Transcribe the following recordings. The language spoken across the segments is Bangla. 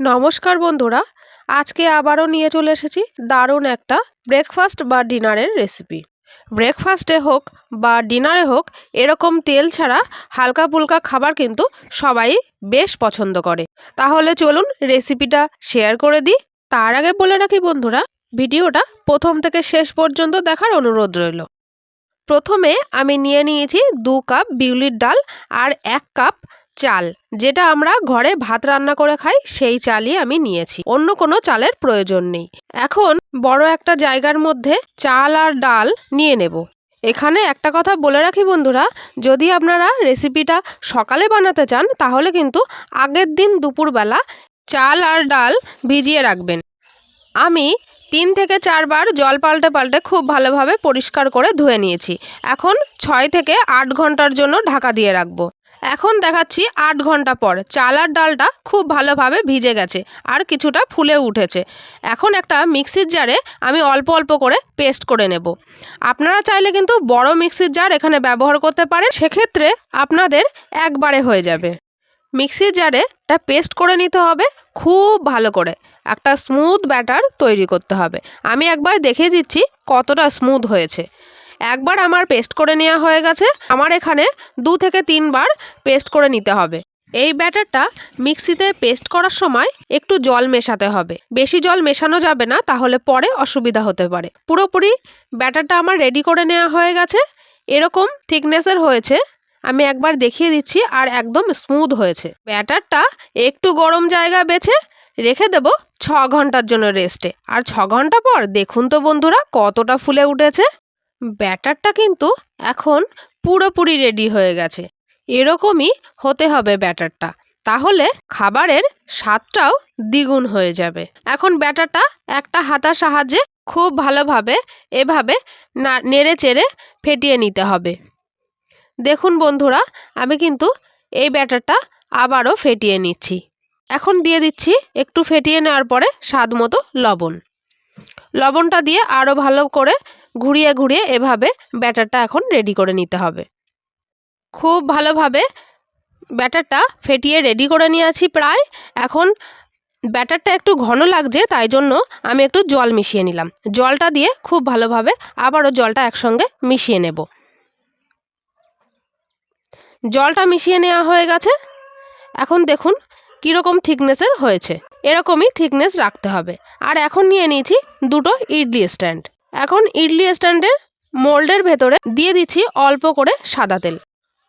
নমস্কার বন্ধুরা, আজকে আবারও নিয়ে চলে এসেছি দারুণ একটা ব্রেকফাস্ট বা ডিনারের রেসিপি ব্রেকফাস্টে হোক বা ডিনারে হোক, এরকম তেল ছাড়া হালকা ফুলকা খাবার কিন্তু সবাই বেশ পছন্দ করে। তাহলে চলুন রেসিপিটা শেয়ার করে দিই। তার আগে বলে রাখি বন্ধুরা, ভিডিওটা প্রথম থেকে শেষ পর্যন্ত দেখার অনুরোধ রইল। প্রথমে আমি নিয়ে নিয়েছি দু কাপ বিউলির ডাল আর এক কাপ চাল, যেটা আমরা ঘরে ভাত রান্না করে খাই, সেই চালই আমি নিয়েছি। অন্য কোনো চালের প্রয়োজন নেই। এখন বড় একটা জায়গার মধ্যে চাল আর ডাল নিয়ে নেব। এখানে একটা কথা বলে রাখি বন্ধুরা, যদি আপনারা রেসিপিটা সকালে বানাতে চান, তাহলে কিন্তু আগের দিন দুপুরবেলা চাল আর ডাল ভিজিয়ে রাখবেন। আমি তিন থেকে চারবার জল পাল্টে পাল্টে খুব ভালোভাবে পরিষ্কার করে ধুয়ে নিয়েছি। এখন ছয় থেকে আট ঘণ্টার জন্য ঢাকা দিয়ে রাখব। এখন দেখাচ্ছি আট ঘণ্টা পর। চাল আর ডালটা খুব ভালোভাবে ভিজে গেছে আর কিছুটা ফুলে উঠেছে। এখন একটা মিক্সির জারে আমি অল্প অল্প করে পেস্ট করে নেব। আপনারা চাইলে কিন্তু বড় মিক্সির জার এখানে ব্যবহার করতে পারেন। সেক্ষেত্রে আপনাদের একবারে হয়ে যাবে। মিক্সির জারে এটা পেস্ট করে নিতে হবে খুব ভালো করে। একটা স্মুথ ব্যাটার তৈরি করতে হবে। আমি একবার দেখিয়ে দিচ্ছি কতটা স্মুথ হয়েছে। একবার আমার পেস্ট করে নেওয়া হয়ে গেছে। আমার এখানে দু থেকে তিনবার পেস্ট করে নিতে হবে। এই ব্যাটারটা মিক্সিতে পেস্ট করার সময় একটু জল মেশাতে হবে। বেশি জল মেশানো যাবে না, তাহলে পরে অসুবিধা হতে পারে। পুরোপুরি ব্যাটারটা আমার রেডি করে নেওয়া হয়ে গেছে। এরকম থিকনেসের হয়েছে। আমি একবার দেখিয়ে দিচ্ছি আর একদম স্মুথ হয়েছে। ব্যাটারটা একটু গরম জায়গা বেছে রেখে দেব ছ ঘণ্টার জন্য রেস্টে। আর ছ ঘণ্টা পর দেখুন তো বন্ধুরা, কতটা ফুলে উঠেছে। ব্যাটারটা কিন্তু এখন পুরোপুরি রেডি হয়ে গেছে। এরকমই হতে হবে ব্যাটারটা। তাহলে খাবারের স্বাদটাও দ্বিগুণ হয়ে যাবে। এখন ব্যাটারটা একটা হাতার সাহায্যে খুব ভালোভাবে এভাবে নেড়ে চেড়ে ফেটিয়ে নিতে হবে। দেখুন বন্ধুরা, আমি কিন্তু এই ব্যাটারটা আবারও ফেটিয়ে নিচ্ছি। এখন দিয়ে দিচ্ছি একটু ফেটিয়ে নেওয়ার পরে স্বাদ মতো লবণ। লবণটা দিয়ে আরও ভালো করে ঘুরিয়ে ঘুরিয়ে এভাবে ব্যাটারটা এখন রেডি করে নিতে হবে। খুব ভালোভাবে ব্যাটারটা ফেটিয়ে রেডি করে নিয়েছি প্রায়। এখন ব্যাটারটা একটু ঘন লাগছে, তাই জন্য আমি একটু জল মিশিয়ে নিলাম। জলটা দিয়ে খুব ভালোভাবে আবারও জলটা একসঙ্গে মিশিয়ে নেব। জলটা মিশিয়ে নেওয়া হয়ে গেছে। এখন দেখুন কীরকম থিকনেসের হয়েছে। এরকমই থিকনেস রাখতে হবে। আর এখন নিয়ে নিয়েছি দুটো ইডলি স্ট্যান্ড। এখন ইডলি স্ট্যান্ডের মোল্ডের ভেতরে দিয়ে দিচ্ছি অল্প করে সাদা তেল।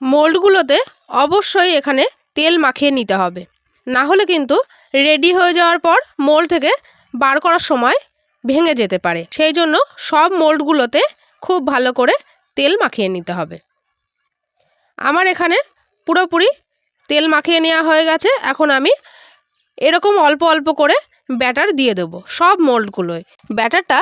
মোল্ডগুলোতে অবশ্যই এখানে তেল মাখিয়ে নিতে হবে। না হলে কিন্তু রেডি হয়ে যাওয়ার পর মোল্ড থেকে বার করার সময় ভেঙে যেতে পারে। সেই জন্য সব মোল্ডগুলোতে খুব ভালো করে তেল মাখিয়ে নিতে হবে। আমার এখানে পুরোপুরি তেল মাখিয়ে নেওয়া হয়ে গেছে। এখন আমি এরকম অল্প অল্প করে ব্যাটার দিয়ে দেবো, সব মোল্ডগুলোয় ব্যাটারটা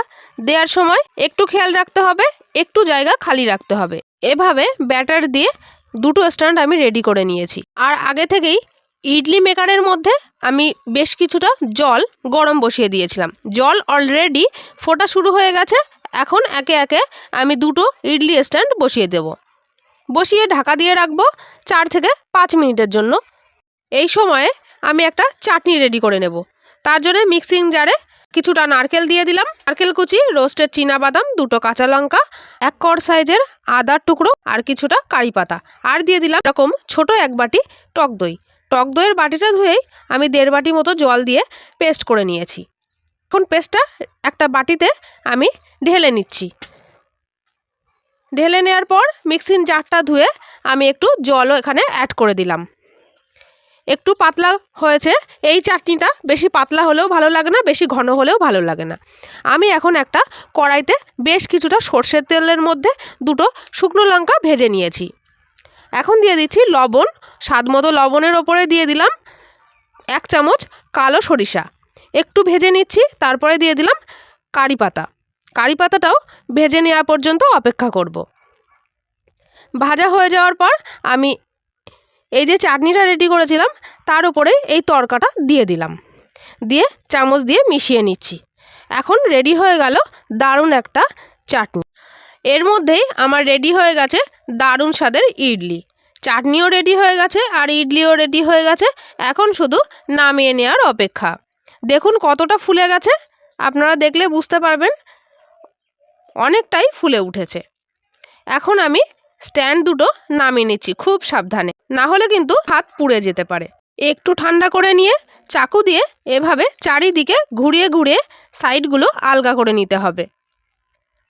দেওয়ার সময় একটু খেয়াল রাখতে হবে, একটু জায়গা খালি রাখতে হবে। এভাবে ব্যাটার দিয়ে দুটো স্ট্যান্ড আমি রেডি করে নিয়েছি। আর আগে থেকেই ইডলি মেকারের মধ্যে আমি বেশ কিছুটা জল গরম বসিয়ে দিয়েছিলাম। জল অলরেডি ফোটা শুরু হয়ে গেছে, এখন একে একে আমি দুটো ইডলি স্ট্যান্ড বসিয়ে দেব। বসিয়ে ঢাকা দিয়ে রাখব চার থেকে পাঁচ মিনিটের জন্য। এই সময়ে আমি একটা চাটনি রেডি করে নেব। তার জন্য মিক্সিং জারে কিছুটা নারকেল দিয়ে দিলাম। নারকেল কুচি, রোস্টেড বাদাম দুটো কাঁচা লঙ্কা, এক কর সাইজের আদার টুকরো আর কিছুটা কারি পাতা। আর দিয়ে দিলাম এরকম ছোট এক বাটি টক দই। টক দইয়ের বাটিটা ধুয়েই আমি দেড় বাটি মতো জল দিয়ে পেস্ট করে নিয়েছি। এখন পেস্টটা একটা বাটিতে আমি ঢেলে নিচ্ছি। ঢেলে নেওয়ার পর মিক্সিং জারটা ধুয়ে আমি একটু জলও এখানে অ্যাড করে দিলাম। একটু পাতলা হয়েছে। এই চাটনিটা বেশি পাতলা হলেও ভালো লাগে না, বেশি ঘন হলেও ভালো লাগে না। আমি এখন একটা কড়াইতে বেশ কিছুটা সর্ষের তেলের মধ্যে দুটো শুকনো লঙ্কা ভেজে নিয়েছি। এখন দিয়ে দিচ্ছি লবণ, স্বাদ মতো লবণের ওপরে দিয়ে দিলাম এক চামচ কালো সরিষা। একটু ভেজে নিচ্ছি, তারপরে দিয়ে দিলাম কারি পাতা। কারি পাতাটাও ভেজে নেওয়া পর্যন্ত অপেক্ষা করব। ভাজা হয়ে যাওয়ার পর আমি এই যে চাটনিটা রেডি করেছিলাম, তার উপরে এই তরকাটা দিয়ে দিলাম। দিয়ে চামচ দিয়ে মিশিয়ে নিচ্ছি। এখন রেডি হয়ে গেল দারুণ একটা চাটনি। এর মধ্যেই আমার রেডি হয়ে গেছে দারুণ স্বাদের ইডলি। চাটনিও রেডি হয়ে গেছে আর ইডলিও রেডি হয়ে গেছে। এখন শুধু নামিয়ে নেওয়ার অপেক্ষা। দেখুন কতটা ফুলে গেছে। আপনারা দেখলে বুঝতে পারবেন, অনেকটাই ফুলে উঠেছে। এখন আমি স্ট্যান্ড দুটো নামিয়ে নিচ্ছি, খুব সাবধানে। না হলে কিন্তু হাত পুড়ে যেতে পারে। একটু ঠান্ডা করে নিয়ে চাকু দিয়ে এভাবে চারিদিকে ঘুরিয়ে ঘুরিয়ে সাইডগুলো আলগা করে নিতে হবে।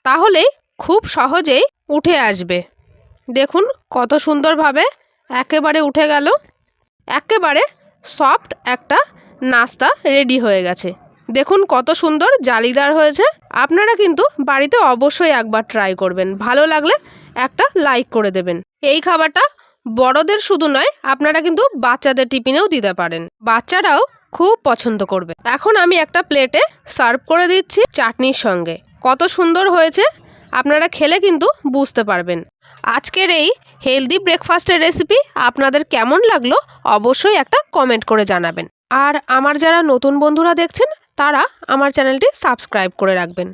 তাহলেই খুব সহজেই উঠে আসবে। দেখুন কত সুন্দরভাবে একেবারে উঠে গেল। একেবারে সফট একটা নাস্তা রেডি হয়ে গেছে। দেখুন কত সুন্দর জালিদার হয়েছে। আপনারা কিন্তু বাড়িতে অবশ্যই একবার ট্রাই করবেন। ভালো লাগলে একটা লাইক করে দেবেন। এই খাবারটা বড়দের শুধু নয়, আপনারা কিন্তু বাচ্চাদের টিফিনেও দিতে পারেন। বাচ্চারাও খুব পছন্দ করবে। এখন আমি একটা প্লেটে সার্ভ করে দিচ্ছি চাটনির সঙ্গে। কত সুন্দর হয়েছে, আপনারা খেলে কিন্তু বুঝতে পারবেন। আজকের এই হেলদি ব্রেকফাস্টের রেসিপি আপনাদের কেমন লাগল অবশ্যই একটা কমেন্ট করে জানাবেন। আর আমার যারা নতুন বন্ধুরা দেখছেন, তারা আমার চ্যানেলটি সাবস্ক্রাইব করে রাখবেন।